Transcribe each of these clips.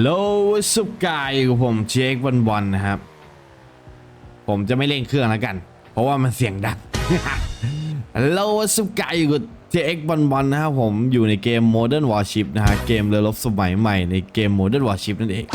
โลสุกายกับผมเจควันบอลนะครับ ผมจะไม่เล่นเครื่องแล้วกัน เพราะว่ามันเสียงดังโลสุกายกับเจควันบอลนะครับผมอยู่ในเกม Modern Warship นะฮะเกมเรือรบสมัยใหม่ในเกม Modern Warship นั่นเอง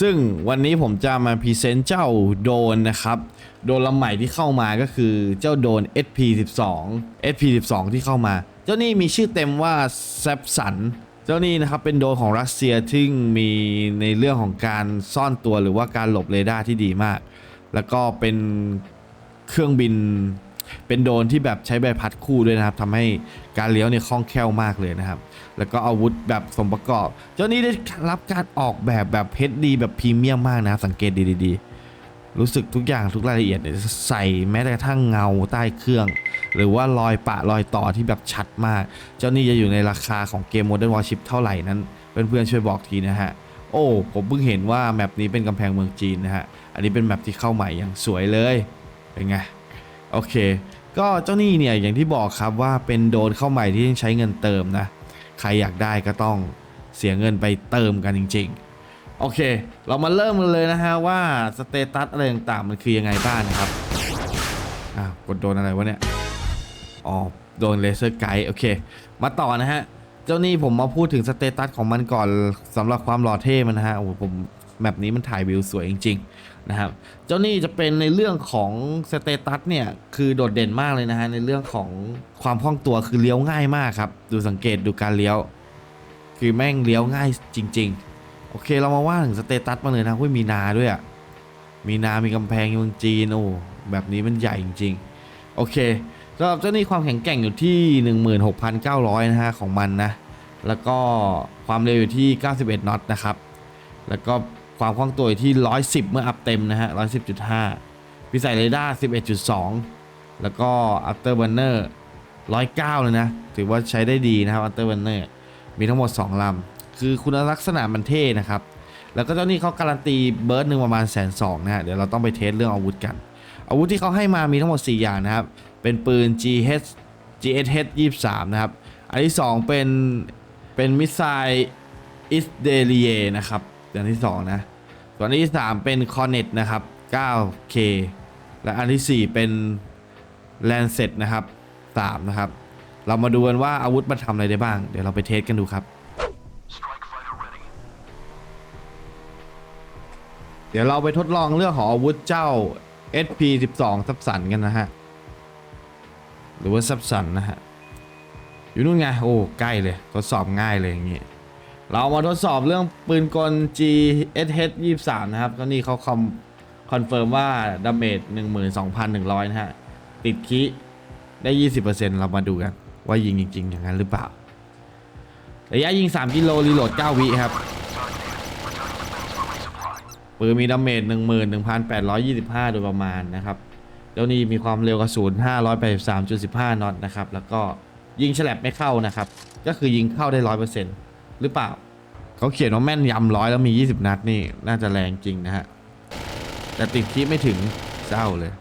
ซึ่งวันนี้ผมจะมาพรีเซนต์เจ้าโดนนะครับ โดนลำใหม่ที่เข้ามาก็คือเจ้าโดน SP12 SP12 ที่เข้ามา เจ้านี่มีชื่อเต็มว่าแซปสัน เจ้านี่นะครับเป็นโดรนของรัสเซียที่มีในเรื่องของการซ่อนตัวหรือว่าการหลบเรดาร์ที่ดีมาก แล้วก็เป็นเครื่องบินเป็นโดรนที่แบบใช้ใบพัดคู่ด้วยนะครับทำให้การเลี้ยวเนี่ยคล่องแคล่วมากเลยนะครับ แล้วก็อาวุธแบบสมประกอบ เจ้านี้ได้รับการออกแบบแบบเพชรดีแบบพรีเมียมมากนะครับ สังเกตดีๆรู้สึกทุกอย่างทุกรายละเอียดใส่แม้แต่กระทั่งเงาใต้เครื่อง หรือว่ารอยปะรอยต่อที่แบบชัดมาก เจ้านี่จะอยู่ในราคาของเกม Modern Warship เท่าไหร่นั้น เพื่อนๆช่วยบอกทีนะฮะ โอ้ผมเพิ่งเห็นว่าแมปนี้เป็นกำแพงเมืองจีนนะฮะ อันนี้เป็นแมปที่เข้าใหม่อย่างสวยเลย เป็นไง โอเค ก็เจ้านี่เนี่ยอย่างที่บอกครับว่าเป็นโดนเข้าใหม่ที่ต้องใช้เงินเติมนะ ใครอยากได้ก็ต้องเสียเงินไปเติมกันจริง ๆโอเค เรามาเริ่มกันเลยนะฮะว่าสเตตัสอะไรต่างๆมันคือยังไงบ้างนะครับ อ้าว กดโดนอะไรวะเนี่ย อ๋อโดนเลเซอร์ไกด์โอเค มาต่อนะฮะ เจ้านี่ผมมาพูดถึงสเตตัสของมันก่อนสำหรับความหล่อเท่มันนะฮะโอ้ผมแมปนี้มันถ่ายวิวสวยจริงๆนะครับ เจ้านี่จะเป็นในเรื่องของสเตตัสเนี่ยคือโดดเด่นมากเลยนะฮะในเรื่องของความคล่องตัวคือเลี้ยวง่ายมากครับ ดูสังเกตดูการเลี้ยว คือแม่งเลี้ยวง่ายจริง ๆ โอเคเรามาว่าถึงสเตตัสมาเลยนะหุ้ยมีนาด้วยอะมีนา มีกำแพงเมืองจีนโอ้แบบนี้มันใหญ่จริงๆ โอเคำหรับเจ้านี่ความแข็งแกร่งอยู่ที่ 16,900 นะฮะของมันนะ แล้วก็ความเร็วอยู่ที่ 91 น็อตนะครับ แล้วก็ความคล่องตัวอยู่ที่ 110 เมื่ออัพเต็มนะฮะ 110.5 พิสัยเรดาร์ 11.2 แล้วก็ after burner 109 เลยนะ ถือว่าใช้ได้ดีนะครับ after burner มีทั้งหมด 2 ลำ คือคุณลักษณะมันเท่นะครับ แล้วก็เจ้านี่เขาการันตีเบิร์ดหนึ่งประมาณแสนสองนะฮะ เดี๋ยวเราต้องไปเทสเรื่องอาวุธกัน อาวุธที่เขาให้มามีทั้งหมด 4 อย่างนะครับ เป็นปืน GH GSH 23 นะครับ อันที่ 2 เป็น เป็นมิสไซล์อิสเดเลียนะครับอย่างที่ 2 นะ ส่วนอันที่ 3 เป็น Cornet นะครับ 9K และอันทีสี่4 เป็น Lancet นะครับ 3 นะครับ เรามาดูกันว่าอาวุธมันทำอะไรได้บ้าง เดี๋ยวเราไปเทสกันดูครับ เดี๋ยวเราไปทดลองเรื่องของอาวุธเจ้า SP12 ซับสันกันนะฮะ หรือว่าซับสันนะฮะ อยู่นู่นไง โอ้ ใกล้เลย ทดสอบง่ายเลยอย่างงี้ เรามาทดสอบเรื่องปืนกล GSH 23 นะครับ ก็นี่เขาคอมคอนเฟิร์มว่าดาเมจ12,100 นะฮะ ติดคิได้ 20%เรามาดูกัน ว่ายิงจริง ๆ อย่างนั้นหรือเปล่า ระยะยิง 3 กิโลรีโหลด 9 วิครับ ปืนมีดาเมจ11,825 โดยประมาณนะครับ เจ้านี้มีความเร็วกระสุน583.15 นอตนะครับ แล้วก็ยิงฉลับไม่เข้านะครับ ก็คือยิงเข้าได้ 100%หรือเปล่า เขาเขียนว่าแม่นยำร้อยแล้วมี 20 นัดนี่ น่าจะแรงจริงนะฮะ แต่ติดคีไม่ถึงเศร้าเลย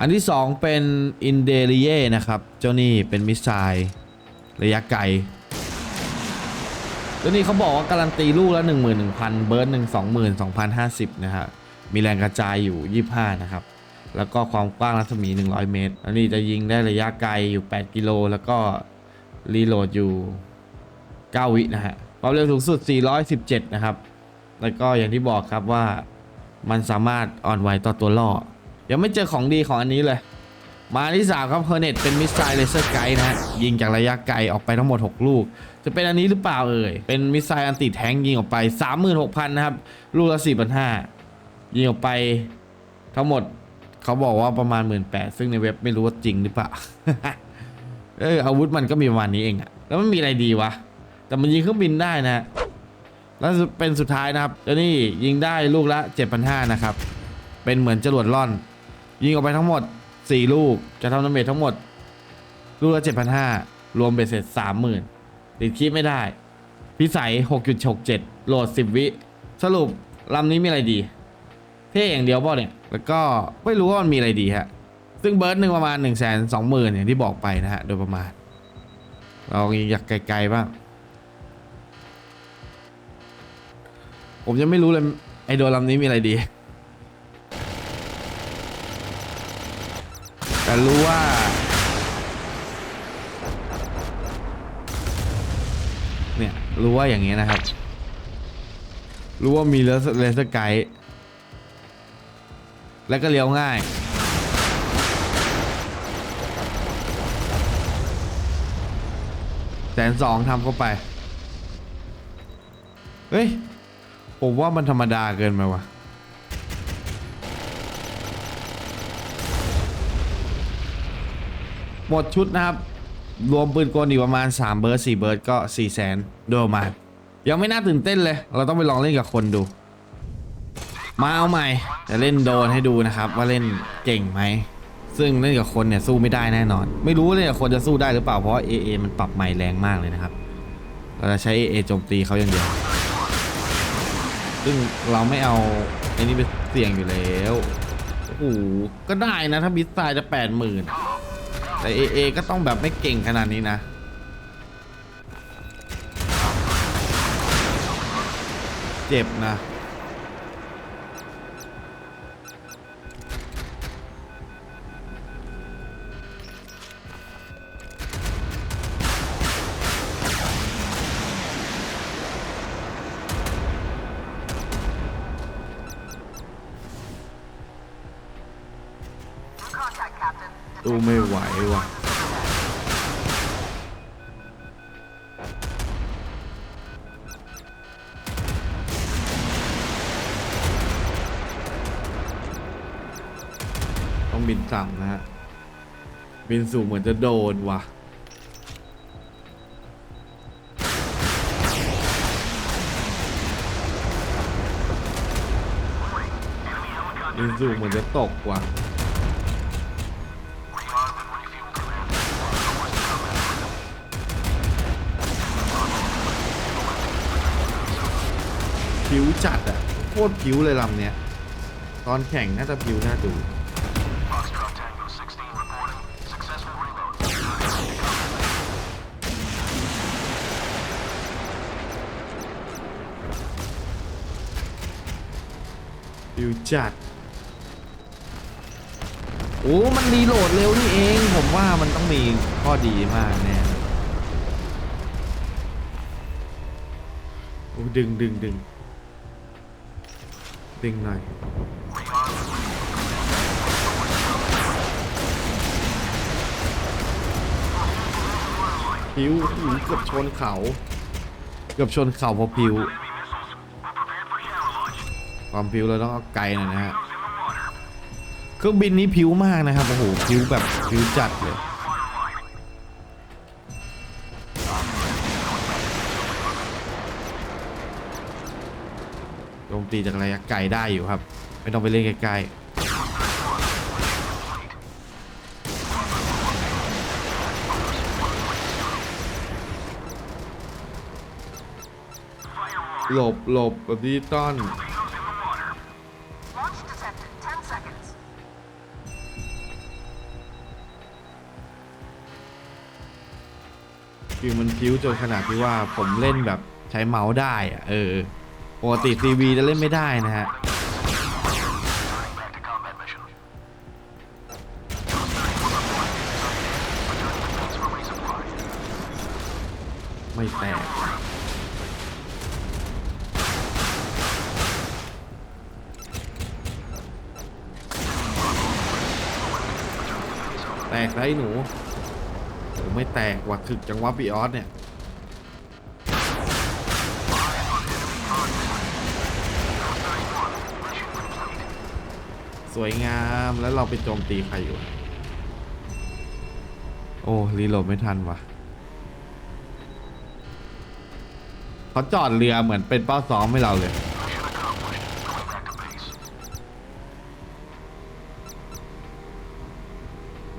อันที่ 2 เป็นอินเดเลียนะครับ เจ้านี่เป็นมิสไซล์ระยะไกลตัวนี้เขาบอกว่าการันตีลูกละ 11,000 เบิร์ดหนึ่ง22,050นะฮะ มีแรงกระจายอยู่ 25 นะครับ แล้วก็ความกว้างรัศมี 100 เมตร อันนี้จะยิงได้ระยะไกลอยู่ 8 กิโล แล้วก็รีโหลดอยู่ 9 วินะฮะ ความเร็วสูงสุด 417 นะครับ แล้วก็อย่างที่บอกครับว่ามันสามารถอ่อนไหวต่อตัวล่อ ยังไม่เจอของดีของอันนี้เลย มาที่สามครับเฮอร์เน็ตเป็นมิสไซล์เลเซอร์ไกด์นะฮะ ยิงจากระยะไกลออกไปทั้งหมด 6 ลูก จะเป็นอันนี้หรือเปล่าเอ่ย เป็นมิสไซล์อันติแทงยิงออกไป 36,000 นะครับ ลูกละ4,500ยิงออกไปทั้งหมด เขาบอกว่าประมาณ18,000ซึ่งในเว็บไม่รู้ว่าจริงหรือเปล่า เอออาวุธมันก็มีประมาณนี้เองอะแล้วมันมีอะไรดีวะ แต่มันยิงเครื่องบินได้นะฮะแล้วเป็นสุดท้ายนะครับเจ้านี่ยิงได้ลูกละ 7,500 นะครับ เป็นเหมือนจรวดล่อน ยิงออกไปทั้งหมด 4 ลูก จะทำดาเมจทั้งหมด ลูกละ 7,500 รวมเบ็ดเสร็จ 30,000 ติดคีบไม่ได้ พิสัย 6.67 โหลด 10 วิ สรุปลำนี้มีอะไรดี เท่อย่างเดียวเปล่าเนี่ย แล้วก็ไม่รู้ว่ามันมีอะไรดีฮะ ซึ่งเบิร์ดหนึ่งประมาณ1 2 0 0 0 0องหมื่นอย่างที่บอกไปนะฮะ โดยประมาณ เราอยากไกลๆบ้าง ผมยังไม่รู้เลย ไอโดรนลำนี้มีอะไรดี แต่รู้ว่าเนี่ยรู้ว่าอย่างนี้นะครับ รู้ว่ามีเลเซอร์เลเซอร์ไกด์ แล้วก็เลี้ยวง่าย แสนสองทำเข้าไป เฮ้ย ผมว่ามันธรรมดาเกินไปวะหมดชุดนะครับ รวมปืนกลอีกประมาณ 3 เบิร์ด4เบิร์ดก็4แสนโดยประมาณยังไม่น่าตื่นเต้นเลย เราต้องไปลองเล่นกับคนดู มาเอาใหม่จะเล่นโดนให้ดูนะครับ ว่าเล่นเก่งไหมซึ่งเล่นกับคนเนี่ยสู้ไม่ได้แน่นอน ไม่รู้เลยคนจะสู้ได้หรือเปล่าเพราะ AA มันปรับใหม่แรงมากเลยนะครับเราจะใช้ AA โจมตีเขาอย่างเดียวซึ่งเราไม่เอาไอ้นี่ไปเสี่ยงอยู่แล้วโอ้โหก็ได้นะถ้าบิสไซจะแปดหมื่นแต่ AA ก็ต้องแบบไม่เก่งขนาดนี้นะเจ็บนะ ตู้ไม่ไหวว่ะต้องบินสั่งนะฮะ บินสูงเหมือนจะโดนว่ะบินสูงเหมือนจะตกว่ะ ผิวจัดอะโคตรผิวเลยลำเนี้ย ตอนแข่งน่าจะผิวน่าดูผิวจัด โอ้ มันรีโหลดเร็วนี่เอง ผมว่ามันต้องมีข้อดีมากแน่โอ้ดึงดึงดึง ดึงหน่อยผิวเกือบชนเขา เกือบชนเขาพราะผิวความผิวเราต้องเอาไกลหน่อยนะฮะ เครื่องบินนี้ผิวมากนะครับ โอ้โหผิวแบบผิวจัดเลย โจมตีจากระยะไกลได้อยู่ครับ ไม่ต้องไปเล่นใกล้ๆหลบหลบแบบดิจิตอลคือมันพิ้วจนขนาดที่ว่าผมเล่นแบบใช้เมาส์ได้อะเออ ปกติทีวีจะเล่นไม่ได้นะฮะไม่แตกแตกไรหนูโอ้ไม่แตกว่ะถึกจังวะปีออสเนี่ย วยงามแล้วเราไปโจมตีใครอยู่ โอ้รีโหลดไม่ทันวะเขาจอดเรือเหมือนเป็นเป้าซ้อมให้เราเลย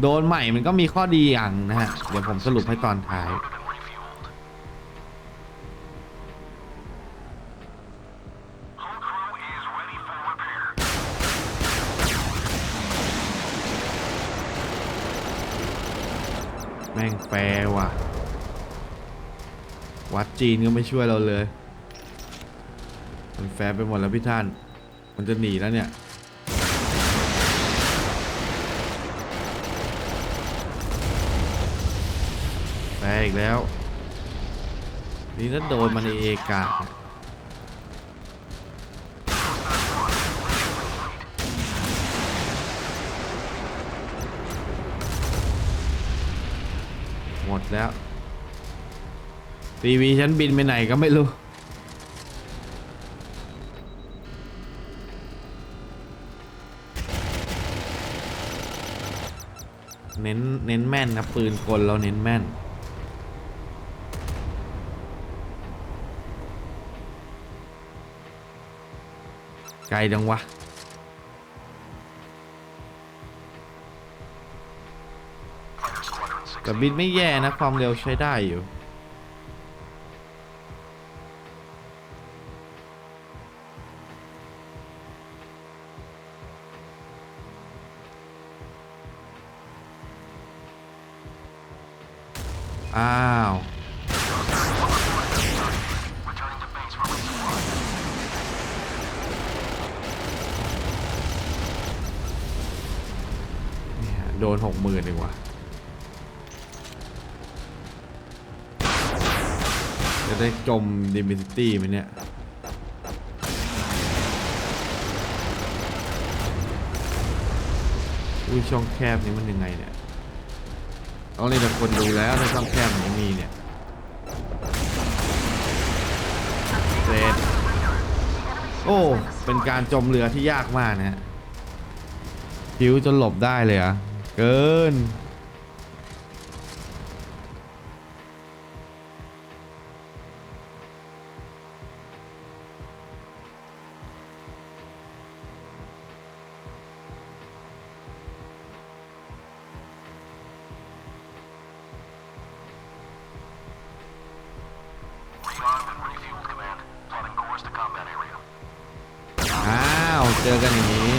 โดนใหม่มันก็มีข้อดีอย่างนะฮะ เดี๋ยวผมสรุปให้ตอนท้าย แม่งแฟร์ว่ะ วัดจีนก็ไม่ช่วยเราเลย มันแฟไปหมดแล้วพี่ท่าน มันจะหนีแล้วเนี่ย แฟอีกแล้ว นี่ถ้าโดนมันในเอกาเนี่ยหมด แล้วทีวีฉันบินไปไหนก็ไม่รู้ เน้น เน้นแม่นครับปืนกลเราเน้นแม่น ไกลจังวะ แต่บินไม่แย่นะ ความเร็วใช้ได้อยู่ อ้าวเนี่ยโดนหกหมื่นดีกว่า จะได้จมดิมิซิตี้ไหมเนี่ย อุ้ยช่องแคบนี้มันยังไงเนี่ยต้องเล่นกับคนดูแล้วในช่องแคบนี้มีเนี่ยเสร็จโอ้ เป็นการจมเรือที่ยากมากนะฮะผิวจนหลบได้เลยอะเกิน เจอกันอย่างนี้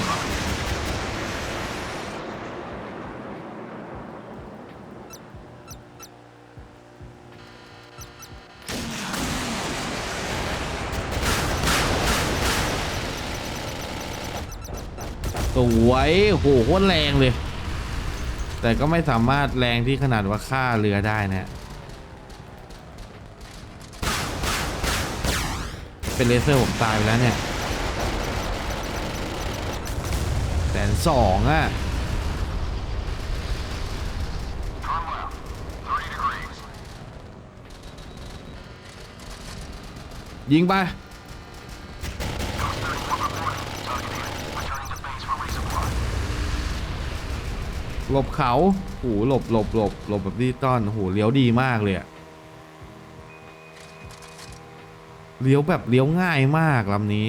สวยโหโคตรแรงเลย แต่ก็ไม่สามารถแรงที่ขนาดว่าฆ่าเรือได้นะเป็นเลเซอร์ผมตายไปแล้วเนี่ย แส นสองอะ Turn left. 30 degrees. ยิงไป Ghost 31 reporting. Target hit. Returning to base for resupply. หลบเขาโหหลบหลบหลบหลบแบบดิจิตอลโหเลี้ยวดีมากเลยอะเลี้ยวแบบเลี้ยวง่ายมากลำนี้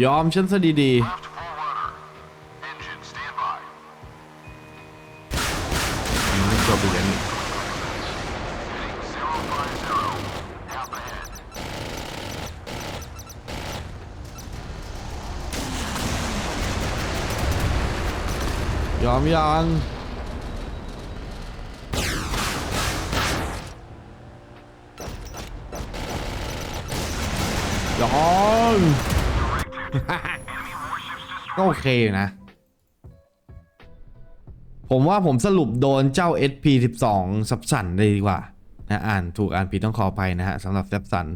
ยอมฉันซะดี Left full rudder. Engine standby. ๆยังไม่จบอีกอันนี้ Heading 050. Half ahead. ยอมยังยอม Enemy warships destroyed. ก็โอเคอยู่นะ ผมว่าผมสรุปโดนเจ้า SP12 ซับสันเลยดีกว่านะอ่านถูกอ่านผิดต้องขอไปนะฮะสำหรับซับสัน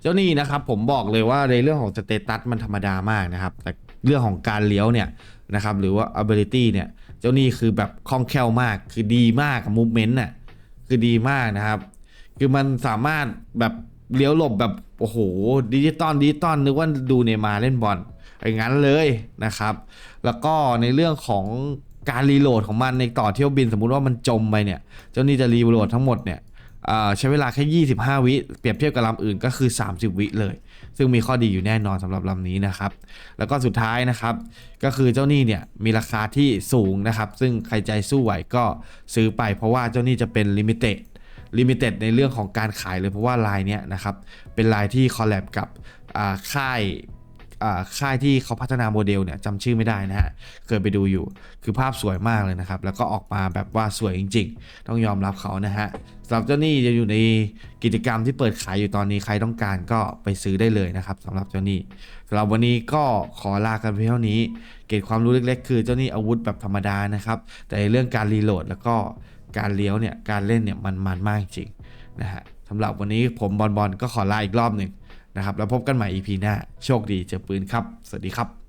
เจ้านี่นะครับผมบอกเลยว่าในเรื่องของสเตตัสมันธรรมดามากนะครับ แต่เรื่องของการเลี้ยวเนี่ยนะครับหรือว่า ability เนี่ย เจ้านี่คือแบบคล่องแคล่วมากคือดีมากกับ movement น่ะคือดีมากนะครับ คือมันสามารถแบบ เลี้ยวหลบแบบโอ้โหดิจิตอลดิจิตอลนึกว่าดูเนมาเล่นบอลอย่างนั้นเลยนะครับ แล้วก็ในเรื่องของการรีโหลดของมันในต่อเที่ยวบินสมมุติว่ามันจมไปเนี่ย เจ้านี่จะรีโหลดทั้งหมดเนี่ยใช้เวลาแค่ 25 วิเปรียบเทียบกับลำอื่นก็คือ 30 วิเลย ซึ่งมีข้อดีอยู่แน่นอนสำหรับลำนี้นะครับ แล้วก็สุดท้ายนะครับ ก็คือเจ้านี้เนี่ยมีราคาที่สูงนะครับ ซึ่งใครใจสู้ไหวก็ซื้อไปเพราะว่าเจ้านี้จะเป็นลิมิเต็ด ลิมิเต็ดในเรื่องของการขายเลยเพราะว่าลายเนี้ยนะครับเป็นลายที่คอลแลบกับค่ายค่ายที่เขาพัฒนาโมเดลเนี่ยจำชื่อไม่ได้นะฮะ เคยไปดูอยู่ คือภาพสวยมากเลยนะครับ แล้วก็ออกมาแบบว่าสวยจริง ๆ ต้องยอมรับเขานะฮะสำหรับเจ้านี่จะอยู่ในกิจกรรมที่เปิดขายอยู่ตอนนี้ใครต้องการก็ไปซื้อได้เลยนะครับสำหรับเจ้านี่สำหรับวันนี้ก็ขอลากันเพียงเท่านี้ เกร็ดความรู้เล็ก ๆ คือเจ้านี่อาวุธแบบธรรมดานะครับ แต่ในเรื่องการรีโหลดแล้วก็ การเลี้ยวเนี่ยการเล่นเนี่ยมันมันมากจริงนะฮะสำหรับวันนี้ผมบอลบอลก็ขอลาอีกรอบหนึ่งนะครับแล้วพบกันใหม่ EP หน้า โชคดีเจอปืนครับ สวัสดีครับ